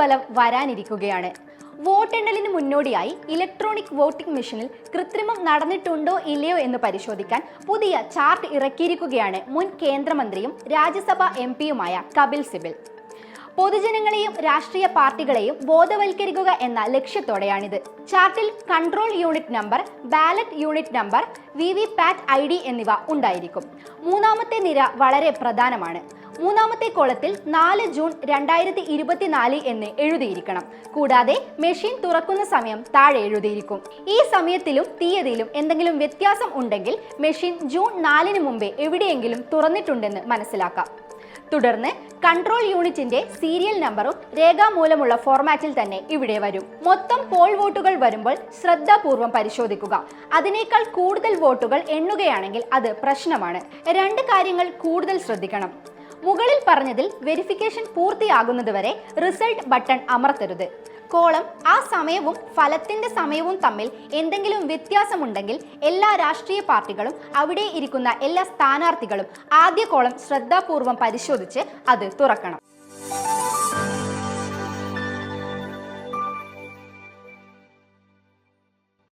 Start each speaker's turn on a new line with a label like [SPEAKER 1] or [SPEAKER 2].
[SPEAKER 1] ബലം വരാനിരിക്കുകയാണ്. വോട്ടെണ്ണലിന് മുന്നോടിയായി electronic voting മെഷീനിൽ കൃത്രിമം നടന്നിട്ടുണ്ടോ ഇല്ലയോ എന്ന് പരിശോധിക്കാൻ പുതിയ ചാർട്ട് ഇറക്കിയിരിക്കുകയാണ് മുൻ കേന്ദ്രമന്ത്രിയും രാജ്യസഭാ എം പിയുമായ കപിൽ സിബിൽ. പൊതുജനങ്ങളെയും രാഷ്ട്രീയ പാർട്ടികളെയും ബോധവൽക്കരിക്കുക എന്ന ലക്ഷ്യത്തോടെയാണിത്. ചാർട്ടിൽ control unit number ballot unit number V V PAT I D എന്നിവ ഉണ്ടായിരിക്കും. മൂന്നാമത്തെ നിര വളരെ പ്രധാനമാണ്. മൂന്നാമത്തെ കോളത്തിൽ നാല് ജൂൺ രണ്ടായിരത്തി ഇരുപത്തിനാല് എന്ന് എഴുതിയിരിക്കണം. കൂടാതെ മെഷീൻ തുറക്കുന്ന സമയം താഴെ എഴുതിയിരിക്കും. ഈ സമയത്തിലും തീയതിയിലും എന്തെങ്കിലും വ്യത്യാസം ഉണ്ടെങ്കിൽ മെഷീൻ ജൂൺ നാലിന് മുമ്പേ എവിടെയെങ്കിലും തുറന്നിട്ടുണ്ടെന്ന് മനസ്സിലാക്കാം. തുടർന്ന് കൺട്രോൾ യൂണിറ്റിന്റെ സീരിയൽ നമ്പറും രേഖാമൂലമുള്ള ഫോർമാറ്റിൽ തന്നെ ഇവിടെ വരും. മൊത്തം പോൾ വോട്ടുകൾ വരുമ്പോൾ ശ്രദ്ധാപൂർവം പരിശോധിക്കുക. അതിനേക്കാൾ കൂടുതൽ വോട്ടുകൾ എണ്ണുകയാണെങ്കിൽ അത് പ്രശ്നമാണ്. രണ്ട് കാര്യങ്ങൾ കൂടുതൽ ശ്രദ്ധിക്കണം. മുകളിൽ പറഞ്ഞതിൽ വെരിഫിക്കേഷൻ പൂർത്തിയാകുന്നതുവരെ റിസൾട്ട് ബട്ടൺ അമർത്തരുത്. കോളം ആ സമയവും ഫലത്തിന്റെ സമയവും തമ്മിൽ എന്തെങ്കിലും വ്യത്യാസമുണ്ടെങ്കിൽ എല്ലാ രാഷ്ട്രീയ പാർട്ടികളും അവിടെ ഇരിക്കുന്ന എല്ലാ സ്ഥാനാർത്ഥികളും ആദ്യ കോളം ശ്രദ്ധാപൂർവം പരിശോധിച്ച് അത് തുറക്കണം.